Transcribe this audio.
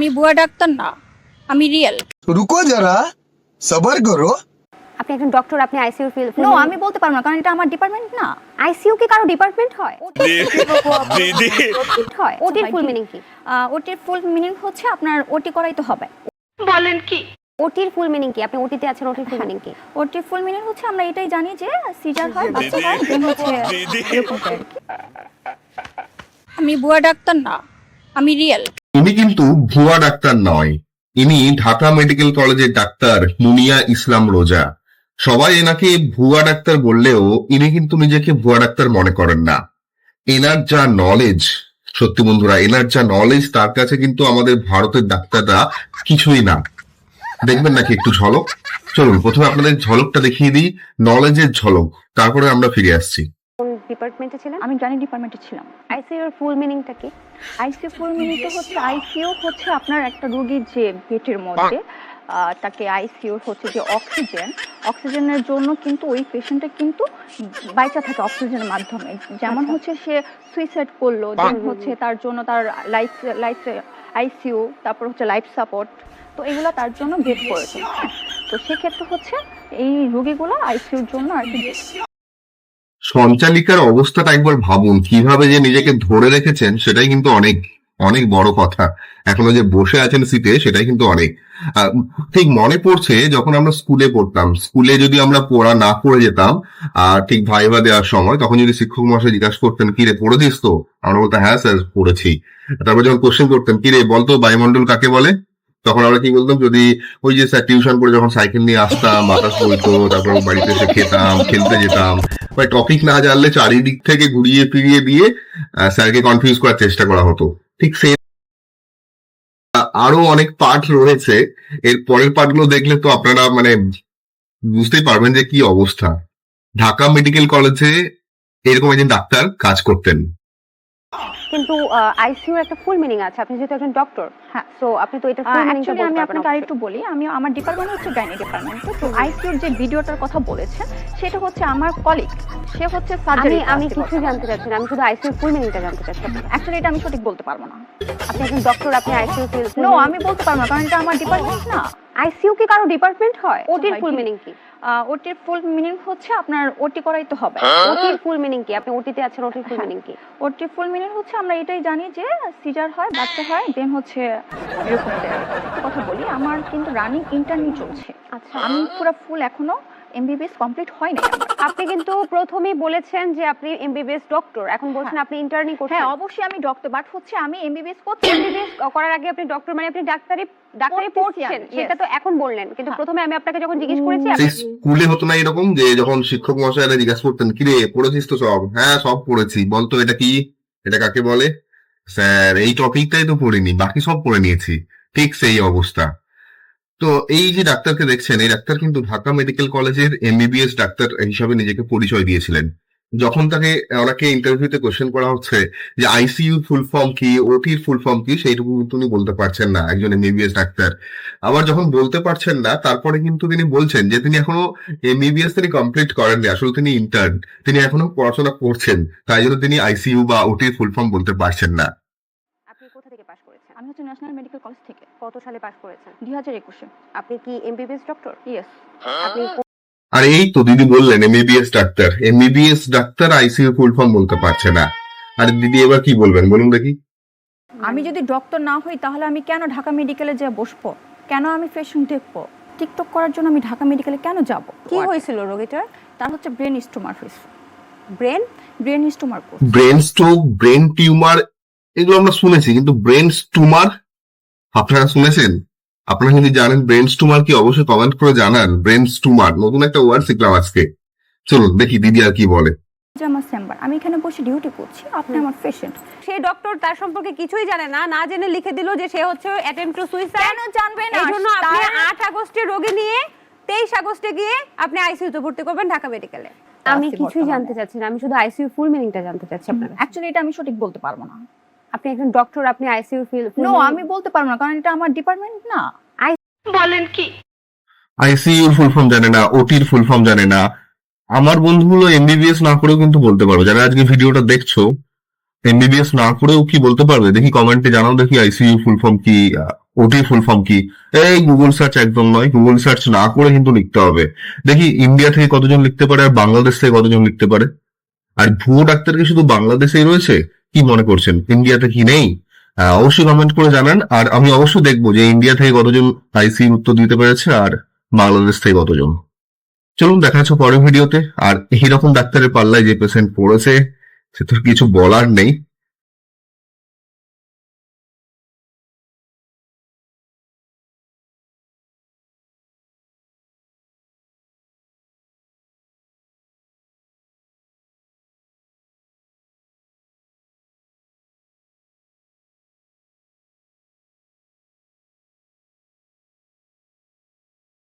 আমি বুয়া ডাক্তার না আমি রিয়েল রুকো যারা সবার করো। আপনি একজন ডক্টর আপনি আইসিইউ ফিল নো আমি বলতে পারব না কারণ এটা আমার ডিপার্টমেন্ট না। আইসিইউ কি কারও ডিপার্টমেন্ট হয়? দিদি। হয়। ওটির ফুল মিনিং কি? ওটির ফুল মিনিং হচ্ছে আপনার ওটি করাই তো হবে। বলেন কি? ওটির ফুল মিনিং কি? আপনি ওটিতে আছেন ওটির ফুল মিনিং কি? হ্যাঁ। ওটির ফুল মিনিং হচ্ছে আমরা এটাই জানি যে সিজার হয় বাচ্চা হয় আমি বুয়া ডাক্তার না আমি রিয়েল ইনি কিন্তু ভুয়া ডাক্তার নয়। ইনি ঢাকা মেডিকেল কলেজের ডাক্তার মুনিয়া ইসলাম রোজা। সবাই এনাকে ভুয়া ডাক্তার বললেও ইনি কিন্তু নিজেকে ভুয়া ডাক্তার মনে করেন না। এনার যা নলেজ সত্যি বন্ধুরা, এনার যা নলেজ তার কাছে কিন্তু আমাদের ভারতের ডাক্তাররা কিছুই না। দেখবেন নাকি একটু ঝলক? চলুন, প্রথমে আপনাদের ঝলকটা দেখিয়ে দিই নলেজের ঝলক, তারপরে আমরা ফিরে আসছি। ডিপার্টমেন্টে ছিলেন? আমি জানি ডিপার্টমেন্টে ছিলাম। আইসিইউ এর ফুল মিনিংটা কি? আইসিইউ ফুল মিনিংটা হচ্ছে আইসিইউ হচ্ছে আপনার একটা রোগীর যে পেটের মধ্যে আহ, তাকে আইসিইউ হচ্ছে যে অক্সিজেন অক্সিজেনের জন্য কিন্তু ওই পেশেন্টটা কিন্তু বাইচা থাকে অক্সিজেনের মাধ্যমে। যেমন আচ্ছা। হচ্ছে সে সুইসাইড করল দেন হচ্ছে তার জন্য তার লাইফ লাইফ আইসিইউ তারপর হচ্ছে লাইফ সাপোর্ট তো এগুলো তার জন্য বেড করেছে। হ্যাঁ। তো সেক্ষেত্রে হচ্ছে এই রোগীগুলো আইসিইউর জন্য আর কি সঞ্চালিকার অবস্থাটা একবার ভাবুন, কীভাবে যে নিজেকে ধরে রেখেছেন সেটাই কিন্তু অনেক অনেক বড় কথা। এখনও যে বসে আছেন সিটে সেটাই কিন্তু অনেক। ঠিক মনে পড়ছে যখন আমরা স্কুলে পড়তাম। স্কুলে যদি আমরা পড়া না পড়ে যেতাম, আর ঠিক ভাইবা দেওয়ার সময় তখন যদি শিক্ষক মহাশয় জিজ্ঞাসা করতেন কিরে পড়েছিস তো? আমরা বলতাম হ্যাঁ স্যার, পড়েছি। তারপর যখন কোশ্চেন করতেন কিরে বলতো বায়ুমণ্ডল কাকে বলে? তখন আমরা কি বলতাম, যদি ওই যে স্যার টিউশন করে যখন সাইকেল নিয়ে আসতাম, বাতাস বইতো তারপর বাড়িতে এসে খেতাম, খেলতে যেতাম। বা টপিক না জানলে চারিদিক থেকে ঘুরিয়ে ফিরিয়ে দিয়ে স্যারকে কনফিউজ করার চেষ্টা করা হতো। ঠিক সে আরও অনেক পার্ট রয়েছে। এর পরের পার্টগুলো দেখলে তো আপনারা মানে বুঝতেই পারবেন যে কি অবস্থা। ঢাকা মেডিকেল কলেজে এরকম একজন ডাক্তার কাজ করতেন। কিন্তু আইসিইউ একটা ফুল মিনিং আছে। আপনি যেহেতু একজন ডক্টর হ্যাঁ। সো আপনি তো এটা ফুল মিনিংটা বলতে আমি আপনাকে আরেকটু বলি আমি আমার ডিপার্টমেন্ট হচ্ছে গাইনি ডিপার্টমেন্ট তো আইসিইউর যে ভিডিওটার কথা বলেছেন সেটা হচ্ছে আমার কলিগ সে হচ্ছে আমি সার্জারি আমি কিছু জানতে চাচ্ছি না আমি শুধু আইসিইউ ফুল মিনিংটা জানতে চাচ্ছি। অ্যাকচুয়ালি এটা আমি সঠিক বলতে পারব না। আপনি একজন ডক্টর আপনি আইসিইউ ফিল নো আমি বলতে পারব না কারণ এটা আমার ডিপার্টমেন্ট না। আইসিইউ কি কারও ডিপার্টমেন্ট হয়? ওটির ফুল মিনিং কি? ওটির ফুল মিনিং হচ্ছে আপনার ওটি করাই তো হবে। ওটির ফুল মিনিং কি? আপনি ওটিতে আছেন ওটির ফুল হ্যাঁ। মিনিং কি? ওটির ফুল মিনিং হচ্ছে আমরা এটাই জানি যে সিজার হয় বাচ্চা হয় দেন হচ্ছে এরকম কথা বলি। আমার কিন্তু রানিং ইন্টারনি চলছে। আচ্ছা। আমি পুরো ফুল এখনও এমবিবিএস কমপ্লিট হয় নাই আপনি কিন্তু প্রথমেই বলেছেন যে আপনি এমবিবিএস ডক্টর এখন বলছেন আপনি ইন্টার্নি করছেন। হ্যাঁ অবশ্যই আমি ডক্টর বাট হচ্ছে আমি এমবিবিএস করছি। এমবিবিএস করার আগে আপনি ডক্টর মানে আপনি ডাক্তারি ডাক্তারি পড়ছেন সেটা তো এখন বললেন। কিন্তু হ্যাঁ। প্রথমে আমি আপনাকে যখন জিজ্ঞেস করেছি স্কুলে হতো না এরকম যে যখন শিক্ষক মহাশয়রা জিজ্ঞাসা করতেন কি রে পড়েছিস তো সব? হ্যাঁ সব পড়েছি। বলতো এটা কি? এটা কাকে বলে? স্যার এই টপিকটাই তো পড়িনি বাকি সব পড়ে নিয়েছি। ঠিক সেই অবস্থা। তো এই যে ডাক্তারকে দেখছেন, এই ডাক্তার কিন্তু ঢাকা মেডিকেল কলেজের এমবিবিএস ডাক্তার হিসাবে নিজেকে পরিচয় দিয়েছিলেন। যখন তাকে, ওনাকে ইন্টারভিউতে কোশ্চেন করা হচ্ছে যে আইসিইউ ফুল ফর্ম কি ওটির ফুল ফর্ম কি, সেইটুকু কিন্তু উনি বলতে পারছেন না, একজন এমবিবিএস ডাক্তার। আবার যখন বলতে পারছেন না, তারপরে কিন্তু তিনি বলছেন যে তিনি এখনও এমবিবিএস তিনি কমপ্লিট করেননি, আসলে তিনি ইন্টার্ন তিনি এখনও পড়াশোনা করছেন, তাই জন্য তিনি আইসিইউ বা ওটির ফুল ফর্ম বলতে পারছেন না আপনি কোথা থেকে পাশ করেছেন আমি হচ্ছে ন্যাশনাল মেডিকেল কলেজ থেকে। কত সালে পাশ করেছেন? দুই হাজার একুশে। আপনি কি এমবিবিএস ডক্টর? ইয়েস আপনি আর এই তো দিদি বললেন MBBS doctor. MBBS doctor ICU full form বলতে পারছে না। আর দিদি এবার কি বলবেন বলুন দেখি। আমি যদি ডক্টর না হই তাহলে আমি কেন ঢাকা মেডিকেলে যে বসবো? কেন আমি পেশেন্ট দেখব? টিকটক করার জন্য আমি ঢাকা মেডিকেলে কেন যাব? কি হয়েছিল রোগীটার? তার হচ্ছে ব্রেন স্টোমার হয়েছে। Brain brain স্টোমার course brain stroke brain tumour এগুলো আমরা শুনেছি কিন্তু ব্রেন স্টুমার আপনারা শুনেছেন? আপনারা যদি জানেন ব্রেন স্টুমার কি অবশ্যই কমেন্ট করে জানান ব্রেন স্টুমার নতুন একটা ওয়ার্ড শিখলাম আজকে। চলুন দেখি দিদি আর কি বলে। যে আমার চেম্বার আমি এখানে বসে ডিউটি করছি আপনি আমার পেশেন্ট সেই ডক্টর তার সম্পর্কে কিছুই জানে না না জেনে লিখে দিল যে সে হচ্ছে অ্যাটেম্প টু সুইসাইড কেন জানবে না? এই জন্য আপনি তার- আট আগস্টে রোগী নিয়ে তেইশ আগস্টে গিয়ে আপনি আইসিইউতে ভর্তি করবেন ঢাকা মেডিকেলে আমি কিছুই জানতে চাচ্ছি না আমি শুধু আইসিইউ ফুল মিনিংটা জানতে চাচ্ছি আপনার অ্যাকচুয়ালি এটা আমি সঠিক বলতে পারব না। আপনি একজন ডক্টর আপনি আইসিইউ ফিল নো আমি বলতে পারব না কারণ এটা আমার ডিপার্টমেন্ট না। আইসিইউ ফুল ফর্ম জানে না ওটির ফুল ফর্ম জানে না। আমার বন্ধুগুলো এমবিবিএস না করেও কিন্তু বলতে পারবে। যারা আজকে ভিডিওটা দেখছ এমবিবিএস না করেও কি বলতে পারবে? দেখি কমেন্টে জানাও দেখি আইসিইউ ফুল ফর্ম কি ওটি ফুল ফর্ম কি। এই গুগল সার্চ একদম নয় গুগল সার্চ না করে কিন্তু লিখতে হবে। দেখি ইন্ডিয়া থেকে কতজন লিখতে পারে আর বাংলাদেশ থেকে কতজন লিখতে পারে? আর ভুয়ো ডাক্তার কি শুধু বাংলাদেশেই রয়েছে? কি মনে করছেন? ইন্ডিয়াতে কি নেই? অবশ্যই কমেন্ট করে জানান। আর আমি অবশ্যই দেখব যে ইন্ডিয়া থেকে কতজন আইসি উত্তর দিতে পেরেছে আর বাংলাদেশ থেকে কতজন। চলুন, দেখা যাচ্ছে পরের ভিডিওতে। আর এইরকম ডাক্তারের পাল্লায় যে পেশেন্ট পড়েছে, সে তো কিছু বলার নেই।